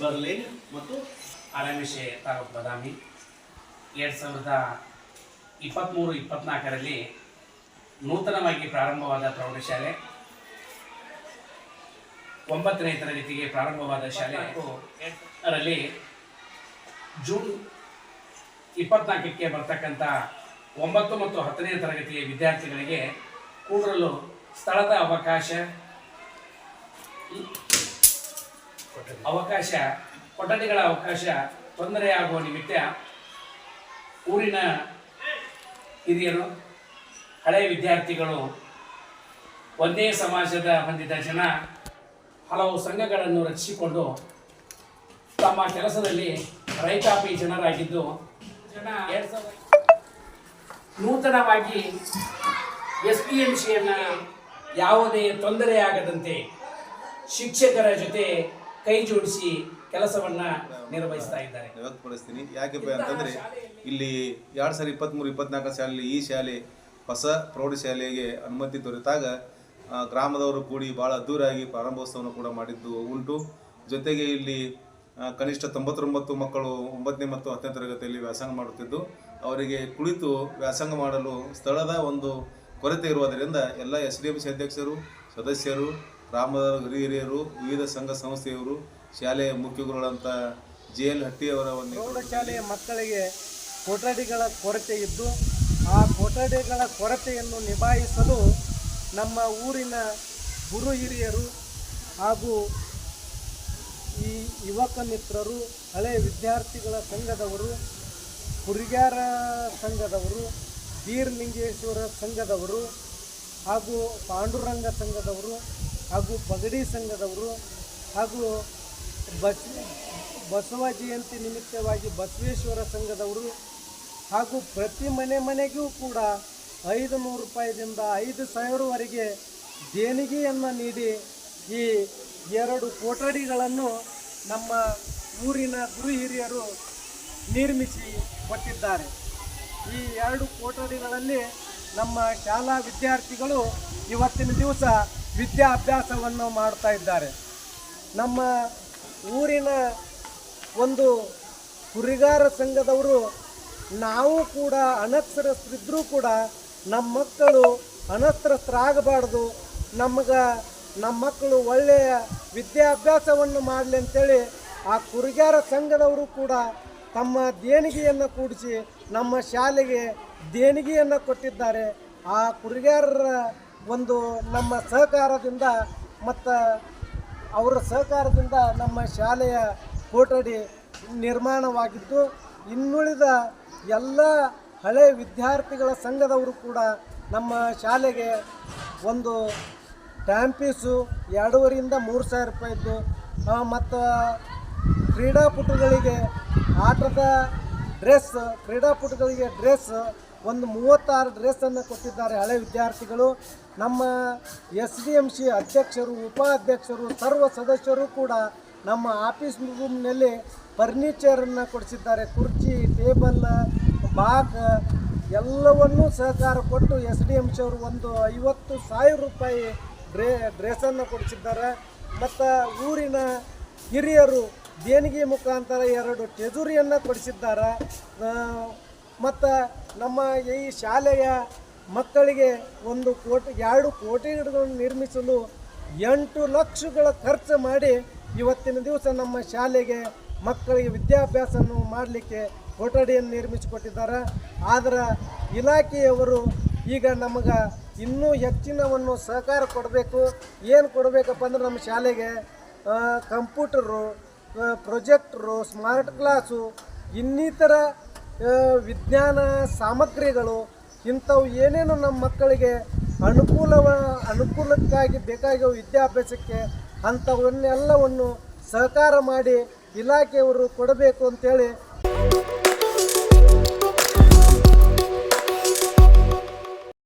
Line ಮತ್ತು ಆರಾಮಿಷೆ ತಾಲೂಕ್ ಬದಾಮಿ. ಎರಡು ಸಾವಿರದ ಇಪ್ಪತ್ತ್ಮೂರು ಇಪ್ಪತ್ನಾಲ್ಕರಲ್ಲಿ ನೂತನವಾಗಿ ಪ್ರಾರಂಭವಾದ ಪ್ರೌಢಶಾಲೆ. ಒಂಬತ್ತನೇ ತರಗತಿಗೆ ಪ್ರಾರಂಭವಾದ ಶಾಲೆ. ಅದರಲ್ಲಿ ಜೂನ್ ಇಪ್ಪತ್ನಾಲ್ಕಕ್ಕೆ ಬರ್ತಕ್ಕಂಥ ಒಂಬತ್ತು ಮತ್ತು ಹತ್ತನೇ ತರಗತಿಯ ವಿದ್ಯಾರ್ಥಿಗಳಿಗೆ ಕೂಡಲು ಸ್ಥಳದ ಅವಕಾಶ ಅವಕಾಶ, ಕೊಠಡಿಗಳ ಅವಕಾಶ, ತೊಂದರೆಯಾಗುವ ನಿಮಿತ್ತ ಊರಿನ ಹಿರಿಯರು ಹಳೆಯ ವಿದ್ಯಾರ್ಥಿಗಳು ಒಂದೇ ಸಮಾಜದ ಹೊಂದಿದ ಜನ ಹಲವು ಸಂಘಗಳನ್ನು ರಚಿಸಿಕೊಂಡು ತಮ್ಮ ಕೆಲಸದಲ್ಲಿ ರೈತಾಪಿ ಜನರಾಗಿದ್ದು, ಜನ ನೂತನವಾಗಿ ಎಸ್ ಪಿ ಎಂ ಸಿಯನ್ನು ಯಾವುದೇ ತೊಂದರೆಯಾಗದಂತೆ ಶಿಕ್ಷಕರ ಜೊತೆ ಕೈ ಜೋಡಿಸಿ ಕೆಲಸವನ್ನ ನಿರ್ವಹಿಸ್ತಾ ಇದ್ದಾರೆ. ವ್ಯಕ್ತಪಡಿಸ್ತೀನಿ ಯಾಕೆ ಅಂತಂದ್ರೆ ಇಲ್ಲಿ ಎರಡು ಸಾವಿರದ ಇಪ್ಪತ್ತ್ಮೂರು ಇಪ್ಪತ್ನಾಲ್ಕು ಶಾಲೆಯಲ್ಲಿ ಈ ಶಾಲೆ ಹೊಸ ಪ್ರೌಢಶಾಲೆಗೆ ಅನುಮತಿ ದೊರೆತಾಗ ಗ್ರಾಮದವರು ಕೂಡಿ ಭಾಳ ಅದ್ದೂರಿಯಾಗಿ ಪ್ರಾರಂಭೋತ್ಸವವನ್ನು ಕೂಡ ಮಾಡಿದ್ದು ಉಂಟು. ಜೊತೆಗೆ ಇಲ್ಲಿ ಕನಿಷ್ಠ ತೊಂಬತ್ತೊಂಬತ್ತು ಮಕ್ಕಳು ಒಂಬತ್ತನೇ ಮತ್ತು ಹತ್ತನೇ ತರಗತಿಯಲ್ಲಿ ವ್ಯಾಸಂಗ ಮಾಡುತ್ತಿದ್ದು ಅವರಿಗೆ ಕುಳಿತು ವ್ಯಾಸಂಗ ಮಾಡಲು ಸ್ಥಳದ ಒಂದು ಕೊರತೆ ಇರುವುದರಿಂದ ಎಲ್ಲ ಎಸ್ ಡಿ ಎಂ ಸಿ ಅಧ್ಯಕ್ಷರು ಸದಸ್ಯರು ಗ್ರಾಮದ ಹಿರಿಯರು ವಿವಿಧ ಸಂಘ ಸಂಸ್ಥೆಯವರು ಶಾಲೆಯ ಮುಖ್ಯಗುರುಗಳಂತ ಜೆ ಎಲ್ ಹಟ್ಟಿಯವರ ಒಂದು ಪ್ರೌಢಶಾಲೆಯ ಮಕ್ಕಳಿಗೆ ಕೊಠಡಿಗಳ ಕೊರತೆ ಇದ್ದು ಆ ಕೊಠಡಿಗಳ ಕೊರತೆಯನ್ನು ನಿಭಾಯಿಸಲು ನಮ್ಮ ಊರಿನ ಗುರು ಹಿರಿಯರು ಹಾಗೂ ಈ ಯುವಕ ಮಿತ್ರರು ಹಳೆಯ ವಿದ್ಯಾರ್ಥಿಗಳ ಸಂಘದವರು ಹುರಿಗಾರ ಸಂಘದವರು ಬೀರ್ಲಿಂಗೇಶ್ವರ ಸಂಘದವರು ಹಾಗೂ ಪಾಂಡುರಂಗ ಸಂಘದವರು ಹಾಗೂ ಪಗಡಿ ಸಂಘದವರು ಹಾಗೂ ಬಸ್, ಬಸವ ಜಯಂತಿ ನಿಮಿತ್ತವಾಗಿ ಬಸವೇಶ್ವರ ಸಂಘದವರು ಹಾಗೂ ಪ್ರತಿ ಮನೆ ಮನೆಗೂ ಕೂಡ ಐದು ನೂರು ರೂಪಾಯಿದಿಂದ ಐದು ಸಾವಿರವರೆಗೆ ದೇಣಿಗೆಯನ್ನು ನೀಡಿ ಈ ಎರಡು ಕೊಠಡಿಗಳನ್ನು ನಮ್ಮ ಊರಿನ ಗುರು ಹಿರಿಯರು ನಿರ್ಮಿಸಿ ಕೊಟ್ಟಿದ್ದಾರೆ. ಈ ಎರಡು ಕೊಠಡಿಗಳಲ್ಲಿ ನಮ್ಮ ಶಾಲಾ ವಿದ್ಯಾರ್ಥಿಗಳು ಇವತ್ತಿನ ದಿವಸ ವಿದ್ಯಾಭ್ಯಾಸವನ್ನು ಮಾಡ್ತಾ ಇದ್ದಾರೆ. ನಮ್ಮ ಊರಿನ ಒಂದು ಕುರಿಗಾರ ಸಂಘದವರು ನಾವು ಕೂಡ ಅನಕ್ಷರಸ್ಥರಿದ್ದರೂ ಕೂಡ ನಮ್ಮ ಮಕ್ಕಳು ಅನಕ್ಷರಸ್ಥರಾಗಬಾರ್ದು ನಮಗೆ ನಮ್ಮ ಮಕ್ಕಳು ಒಳ್ಳೆಯ ವಿದ್ಯಾಭ್ಯಾಸವನ್ನು ಮಾಡಲಿ ಅಂತೇಳಿ ಆ ಕುರಿಗಾರ ಸಂಘದವರು ಕೂಡ ತಮ್ಮ ದೇಣಿಗೆಯನ್ನು ಕೂಡಿಸಿ ನಮ್ಮ ಶಾಲೆಗೆ ದೇಣಿಗೆಯನ್ನು ಕೊಟ್ಟಿದ್ದಾರೆ. ಆ ಕುರಿಗಾರರ ಒಂದು ನಮ್ಮ ಸಹಕಾರದಿಂದ ಮತ್ತು ಅವರ ಸಹಕಾರದಿಂದ ನಮ್ಮ ಶಾಲೆಯ ಕೊಠಡಿ ನಿರ್ಮಾಣವಾಗಿದ್ದು ಇನ್ನುಳಿದ ಎಲ್ಲ ಹಳೆ ವಿದ್ಯಾರ್ಥಿಗಳ ಸಂಘದವರು ಕೂಡ ನಮ್ಮ ಶಾಲೆಗೆ ಒಂದು ಟ್ಯಾಂಪೀಸು ಎರಡೂವರೆಯಿಂದ ಮೂರು ಸಾವಿರ ರೂಪಾಯಿದ್ದು ಮತ್ತು ಕ್ರೀಡಾಪಟುಗಳಿಗೆ ಆಟದ ಡ್ರೆಸ್ ಕ್ರೀಡಾಪಟುಗಳಿಗೆ ಡ್ರೆಸ್ ಒಂದು ಮೂವತ್ತಾರು ಡ್ರೆಸ್ಸನ್ನು ಕೊಟ್ಟಿದ್ದಾರೆ ಹಳೆ ವಿದ್ಯಾರ್ಥಿಗಳು. ನಮ್ಮ ಎಸ್ ಡಿ ಎಂ ಸಿ ಅಧ್ಯಕ್ಷರು, ಉಪಾಧ್ಯಕ್ಷರು, ಸರ್ವ ಸದಸ್ಯರು ಕೂಡ ನಮ್ಮ ಆಫೀಸ್ ರೂಮ್ನಲ್ಲಿ ಫರ್ನಿಚರನ್ನು ಕೊಡಿಸಿದ್ದಾರೆ. ಕುರ್ಚಿ, ಟೇಬಲ್ ಬಾಕ್ ಎಲ್ಲವನ್ನೂ ಸಹಕಾರ ಕೊಟ್ಟು ಎಸ್ ಡಿ ಎಂ ಸಿ ಅವರು ಒಂದು ಐವತ್ತು ಸಾವಿರ ರೂಪಾಯಿ ಡ್ರೇ ಡ್ರೆಸ್ಸನ್ನು ಕೊಡಿಸಿದ್ದಾರೆ. ಮತ್ತು ಊರಿನ ಹಿರಿಯರು ದೇಣಿಗೆ ಮುಖಾಂತರ ಎರಡು ಟೆಜುರಿಯನ್ನು ಕೊಡಿಸಿದ್ದಾರೆ. ಮತ್ತು ನಮ್ಮ ಈ ಶಾಲೆಯ ಮಕ್ಕಳಿಗೆ ಒಂದು ಕೋಟಿ, ಎರಡು ಕೋಟಿ ಗಿಡಗಳನ್ನು ನಿರ್ಮಿಸಲು ಎಂಟು ಲಕ್ಷಗಳ ಖರ್ಚು ಮಾಡಿ ಇವತ್ತಿನ ದಿವಸ ನಮ್ಮ ಶಾಲೆಗೆ ಮಕ್ಕಳಿಗೆ ವಿದ್ಯಾಭ್ಯಾಸವನ್ನು ಮಾಡಲಿಕ್ಕೆ ಕೊಠಡಿಯನ್ನು ನಿರ್ಮಿಸಿಕೊಟ್ಟಿದ್ದಾರೆ. ಆದರೆ ಇಲಾಖೆಯವರು ಈಗ ನಮಗೆ ಇನ್ನೂ ಹೆಚ್ಚಿನವನ್ನು ಸಹಕಾರ ಕೊಡಬೇಕು. ಏನು ಕೊಡಬೇಕಪ್ಪ ಅಂದ್ರೆ ನಮ್ಮ ಶಾಲೆಗೆ ಕಂಪ್ಯೂಟರು ಪ್ರೊಜೆಕ್ಟ್ರು, ಸ್ಮಾರ್ಟ್ ಕ್ಲಾಸು ಇನ್ನಿತರ ವಿಜ್ಞಾನ ಸಾಮಗ್ರಿಗಳು ಇಂಥವು ಏನೇನು ನಮ್ಮ ಮಕ್ಕಳಿಗೆ ಅನುಕೂಲವ, ಅನುಕೂಲಕ್ಕಾಗಿ ಬೇಕಾಗಿರೋ ವಿದ್ಯಾಭ್ಯಾಸಕ್ಕೆ ಅಂಥವನ್ನೆಲ್ಲವನ್ನು ಸಹಕಾರ ಮಾಡಿ ಇಲಾಖೆಯವರು ಕೊಡಬೇಕು ಅಂತೇಳಿ